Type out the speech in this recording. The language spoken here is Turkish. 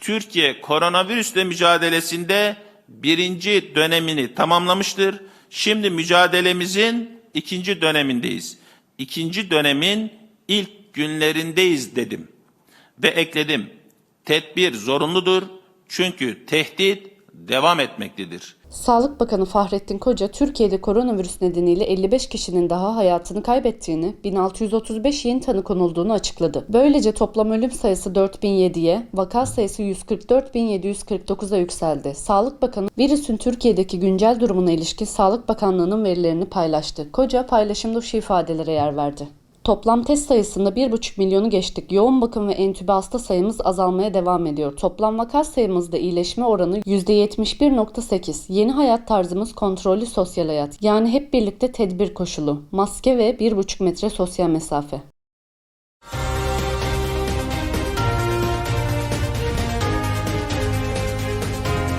Türkiye koronavirüsle mücadelesinde birinci dönemini tamamlamıştır. Şimdi mücadelemizin ikinci dönemindeyiz. İkinci dönemin ilk günlerindeyiz dedim. Ve ekledim. Tedbir zorunludur çünkü tehdit devam etmektedir. Sağlık Bakanı Fahrettin Koca, Türkiye'de koronavirüs nedeniyle 55 kişinin daha hayatını kaybettiğini, 1635 yeni tanı konulduğunu açıkladı. Böylece toplam ölüm sayısı 4007'ye, vaka sayısı 144.749'a yükseldi. Sağlık Bakanı, virüsün Türkiye'deki güncel durumuna ilişkin Sağlık Bakanlığı'nın verilerini paylaştı. Koca paylaşımda şu ifadelere yer verdi. Toplam test sayısında 1,5 milyonu geçtik. Yoğun bakım ve entübe hasta sayımız azalmaya devam ediyor. Toplam vaka sayımızda iyileşme oranı %71.8. Yeni hayat tarzımız kontrollü sosyal hayat. Yani hep birlikte tedbir koşulu. Maske ve 1,5 metre sosyal mesafe.